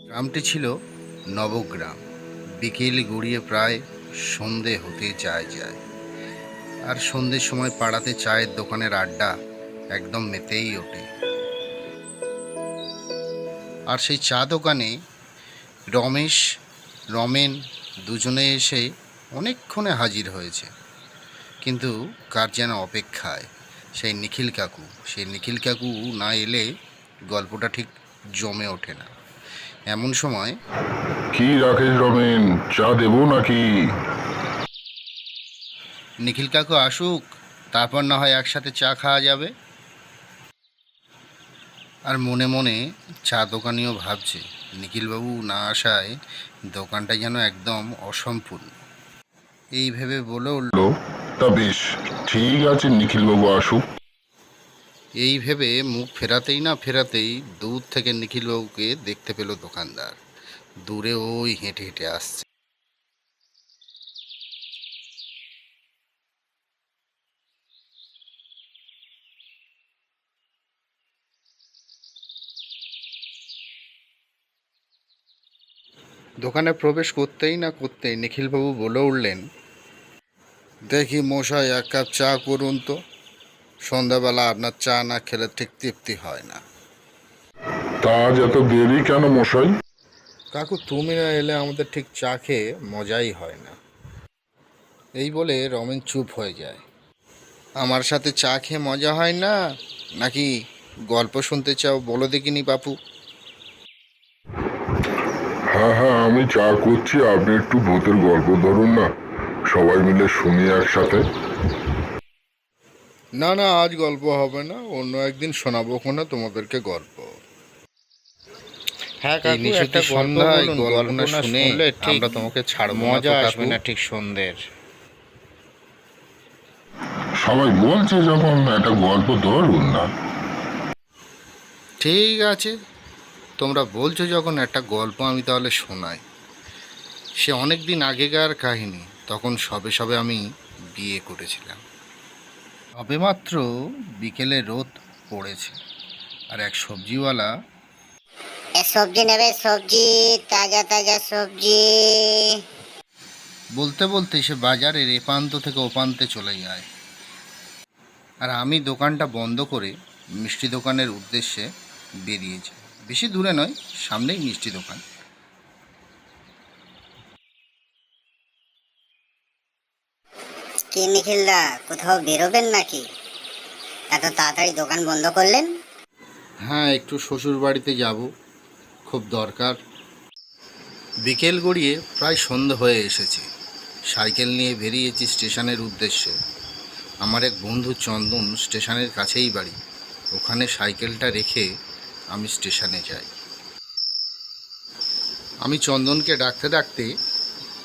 গ্রামটি ছিল নবগ্রাম। বিকেল গড়িয়ে প্রায় সন্ধে হতে যায় যায়। আর সন্ধ্যের সময় পাড়াতে চায়ের দোকানের আড্ডা একদম মেতেই ওঠে। আর সেই চা দোকানে রমেশ, রমেন দুজনে এসে অনেকক্ষণে হাজির হয়েছে। কিন্তু কার যেন অপেক্ষায়, সেই নিখিল কাকু। সেই নিখিল কাকু না এলে গল্পটা ঠিক জমে ওঠে না। এমন সময় কি রাকেশ রমেন চা দেবো নাকি? নিখিল কাকু আসুক তারপর না হয় একসাথে চা খাওয়া যাবে। আর মনে মনে চা দোকানিও ভাবছে নিখিলবাবু না আসায় দোকানটা যেন একদম অসম্পূর্ণ। এই ভেবে বলে উঠল তা বেশ ঠিক আছে নিখিলবাবু আসুক। এই ভেবে মুখ ফেরাতেই না ফেরাতেই দূর থেকে নিখিলবাবুকে দেখতে পেল দোকানদার। দূরে ওই হেঁটে হেঁটে আসছে। দোকানে প্রবেশ করতেই না করতেই নিখিলবাবু বলে উঠলেন, দেখি মশাই, এক কাপ চা করুন তো। সন্ধ্যাবেলা আপনার চা না খেলে ঠিক তৃপ্তি হয় না। তা এত দেরি কেন মশাই? কাকু তুমি না এলে আমাদের ঠিক চা খেয়ে মজাই হয় না। এই বলে রমেন চুপ হয়ে যায়। আমার সাথে চা খেয়ে মজা হয় না? নাকি গল্প শুনতে চাও বলো দেখিনি বাপু। হ্যাঁ হ্যাঁ আমি চা করছি আপনি একটু ভূতের গল্প ধরুন না। সবাই মিলে শুনি একসাথে। না না আজ গল্প হবে না অন্য একদিন শোনাবো কোনা তোমাদেরকে গল্প। হ্যাঁ কাকু একটা সন্ধ্যায় গল্প গল্প না না শুনে ঠিক আমরা তোমাকে ছাড়বো মজা আসবে না ঠিক সন্ধ্যের। সবাই বলছে যখন একটা গল্প ধরুন না। ঠিক আছে তোমরা বলছো যখন একটা গল্প আমি তাহলে শোনাই। সে অনেক দিন আগেকার কাহিনী তখন সবে সবে আমি বিয়ে করেছিলাম। সবেমাত্র বিকেলে রোদ পড়েছে। আর এক সবজিওয়ালা সবজি নেবে সবজি তাজা তাজা সবজি। বলতে বলতে সে বাজারের এপান্ত থেকে ওপান্তে চলে যায়। আর আমি দোকানটা বন্ধ করে মিষ্টি দোকানের উদ্দেশ্যে বেরিয়েছি। বেশি দূরে নয় সামনেই মিষ্টি দোকান। কি নিখিলদা কোথাও বেরোবেন নাকি? এত তাড়াতাড়ি দোকান বন্ধ করলেন? হ্যাঁ একটু শ্বশুর বাড়িতে যাব, খুব দরকার। বিকেল গড়িয়ে প্রায় সন্ধ্যা হয়ে এসেছে। সাইকেল নিয়ে বেরিয়েছি স্টেশনের উদ্দেশ্যে। আমার এক বন্ধু চন্দন স্টেশনের কাছেই বাড়ি। ওখানে সাইকেলটা রেখে আমি স্টেশনে যাই। আমি চন্দনকে ডাকতে ডাকতে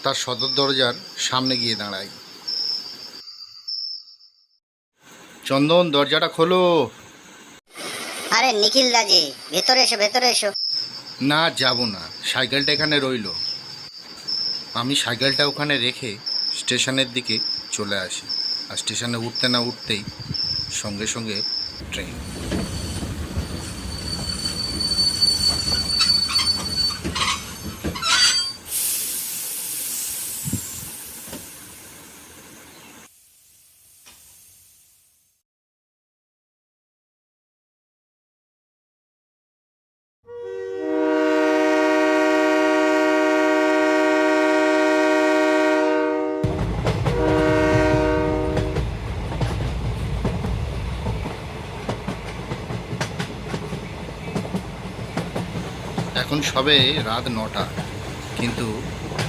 তার সদর দরজার সামনে গিয়ে দাঁড়াই। চন্দন দরজাটা খোলো। আরে নিখিল দাজি ভেতরে এসো ভেতরে এসো। না যাব না। সাইকেলটা এখানে রইল। আমি সাইকেলটা ওখানে রেখে স্টেশনের দিকে চলে আসি। আর স্টেশনে উঠতে না উঠতেই সঙ্গে সঙ্গে ট্রেন। এখন সবে রাত নটা, কিন্তু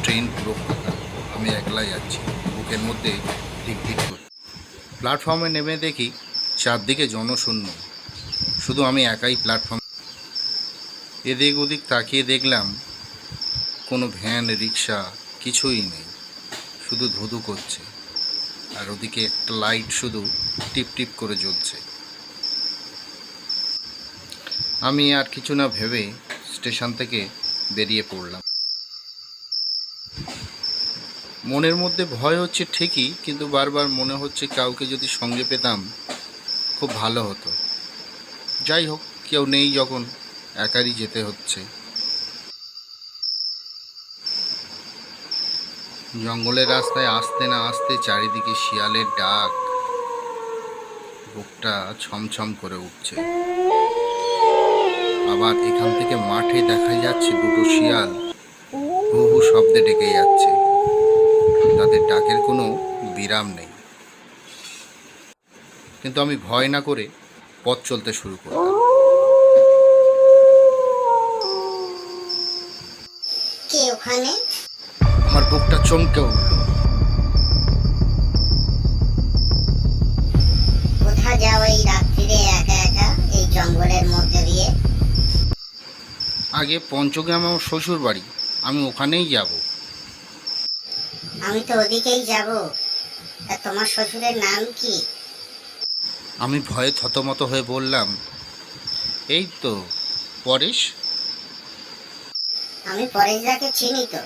ট্রেন পুরো ফাঁকা। আমি একলা যাচ্ছি, বুকের মধ্যে ঠিক ঠিক করে। প্ল্যাটফর্মে নেমে দেখি চারদিকে জনশূন্য। শুধু আমি একাই প্ল্যাটফর্ম এদিক ওদিক তাকিয়ে দেখলাম কোনো ভ্যান, রিক্সা কিছুই নেই। শুধু ধুধু করছে। আর ওদিকে একটা লাইট শুধু টিপ টিপ করে জ্বলছে। আমি আর কিছু না ভেবে স্টেশন থেকে বেরিয়ে পড়লাম। মনের মধ্যে ভয় হচ্ছে ঠিকই, কিন্তু বারবার মনে হচ্ছে কাউকে যদি সঙ্গে পেতাম খুব ভালো হতো। যাই হোক, কেউ নেই যখন, একারই যেতে হচ্ছে। জঙ্গলের রাস্তায় আসতে না আসতে চারিদিকে শিয়ালের ডাক, বুকটা ছমছম করে উঠছে। আবার এখান থেকে মাঠে দেখা যাচ্ছে দুটো শিয়াল। হু হু শব্দে ডেকে যাচ্ছে। তাদের ডাকের কোনো বিরাম নেই। কিন্তু আমি ভয় না করে পথ চলতে শুরু করলাম আমার বুকটা চমকে উঠল। আগে পঞ্চগ্রাম আমার শ্বশুর বাড়ি। আমি ওখানেই যাব। আমি তো ওদিকেই যাব। তা তোমার শ্বশুরের নাম কি? আমি ভয়ে থতমত হয়ে বললাম এই তো পরেশ? আমি পরেশদাকে চিনি তো।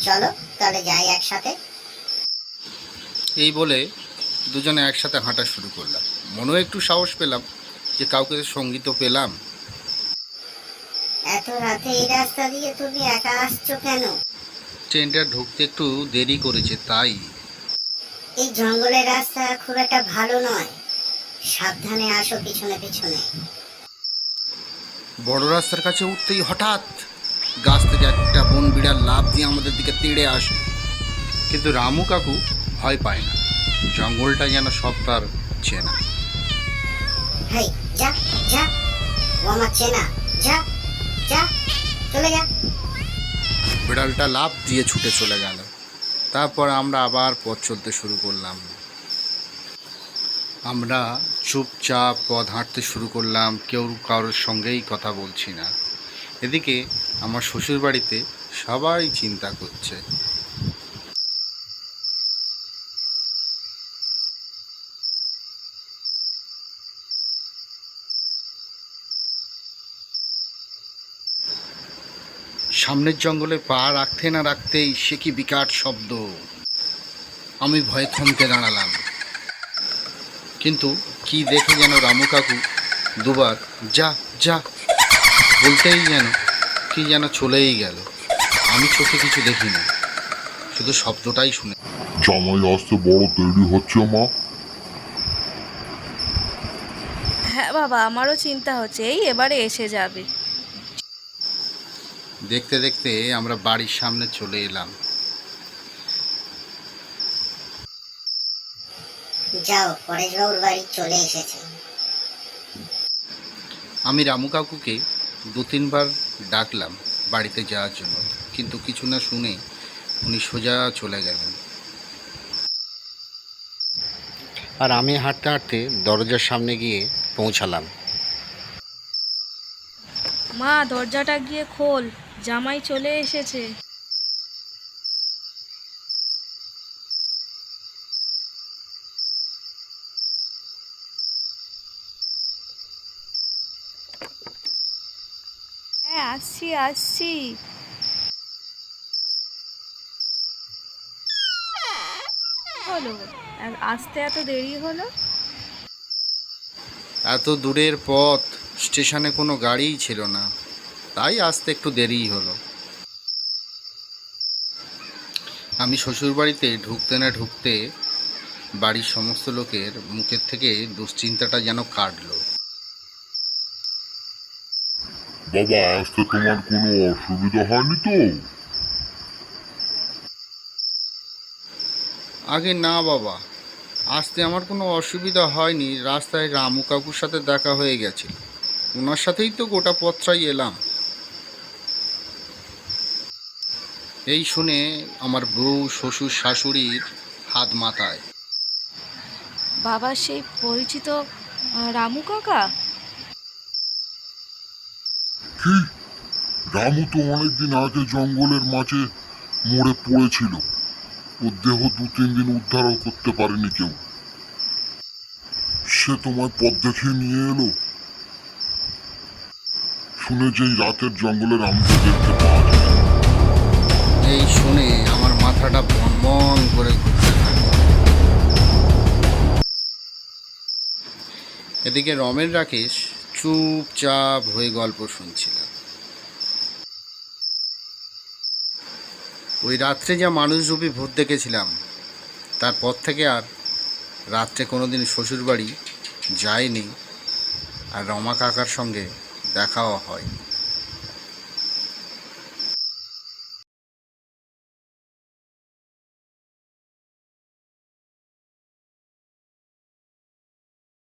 চলো তাহলে যাই একসাথে। এই বলে দুজনে একসাথে হাঁটা শুরু করলাম। মনেও একটু সাহস পেলাম যে কাউকে সংগীত পেলাম। এত রাতে এই রাস্তা দিয়ে তুমি একা আসছো কেন? ট্রেনটা ঢুকতে একটু দেরি করেছে তাই। এই জঙ্গলের রাস্তা খুব একটা ভালো নয়। সাবধানে আসো পিছনে পিছনে। বড় রাস্তার কাছে উঠতেই হঠাৎ গাছ থেকে একটা বন বিড়াল লাভ দিয়ে আমাদের দিকে তেড়ে আসে। কিন্তু রামু কাকু ভয় পায় না। জঙ্গলটা যেন সব তার চেনা। হেই যা যা। ও আমার চেনা। যা। বিড়ালটা লাভ দিয়ে ছুটে চলে গেল। তারপর আমরা আবার পথ চলতে শুরু করলাম। আমরা চুপচাপ পথ হাঁটতে শুরু করলাম, কেউ কারোর সঙ্গেই কথা বলছি না। এদিকে আমার শ্বশুর বাড়িতে সবাই চিন্তা করছে। সামনের জঙ্গলে পা রাখতে না রাখতেই সে কি বিকট শব্দ? আমি ভয়ে থমকে দাঁড়ালাম। কিন্তু কি দেখে যেন রামু কাকু দুবার যা যা বলতেই যেন কি যেন চলেই গেল। আমি চোখে কিছু দেখিনি শুধু শব্দটাই শুনে। জামাই আসতে বড় দেরি হচ্ছে মা। হ্যাঁ বাবা আমারও চিন্তা হচ্ছে এই এবারে এসে যাবে। দেখতে দেখতে আমরা বাড়ির সামনে চলে এলাম। যাও পরেশবাবুর বাড়ি চলে এসেছে। আমি রামু কাকুকে দু তিনবার ডাকলাম বাড়িতে যাওয়ার জন্য কিন্তু কিছু না শুনে উনি সোজা চলে গেলেন। আর আমি হাঁটতে হাঁটতে দরজার সামনে গিয়ে পৌঁছালাম। মা দরজাটা গিয়ে খোল। জামাই চলে এসেছে। হ্যাঁ আসছি আসছি। হলো। আসতে এত দেরি হলো? এত দূরের পথ, স্টেশনে কোনো গাড়িই ছিল না। তাই আসতে একটু দেরিই হলো। আমি শ্বশুরবাড়িতে ঢুকতে না ঢুকতে বাড়ির সমস্ত লোকের মুখের থেকে দুশ্চিন্তাটা যেন কাটলো। বাবা আসতে তোমার কোনো অসুবিধা হয়নি তো? আগে না বাবা আসতে আমার কোনো অসুবিধা হয়নি। রাস্তায় রামু কাকুর সাথে দেখা হয়ে গেছিল ওনার সাথেই তো গোটা পথটাই এলাম। এই শুনে আমার বউ শ্বশুর শাশুড়ির হাত মাথায়। বাবা সেই পরিচিত রামু কাকা? কি? রামু তো অনেকদিন আগে জঙ্গলের মাঝে মরে পড়েছিল। ওর দেহ দু তিন দিন উদ্ধারও করতে পারেনি কেউ। সে তোমায় পথ দেখিয়ে নিয়ে এলো? শুনে যেই রাতের জঙ্গলে রামুকে দেখতে পাওয়া যায়। শুনে আমার মাথাটা বন করে ঘুরতে থাকে এদিকে রমেন রাকেশ চুপচাপ হয়ে গল্প শুনছিল ওই রাত্রে যা মানুষরূপী ভূত দেখেছিলাম তারপর থেকে আর রাত্রে কোনো দিন শ্বশুরবাড়ি যায়নি আর রমা কাকার সঙ্গে দেখাও হয়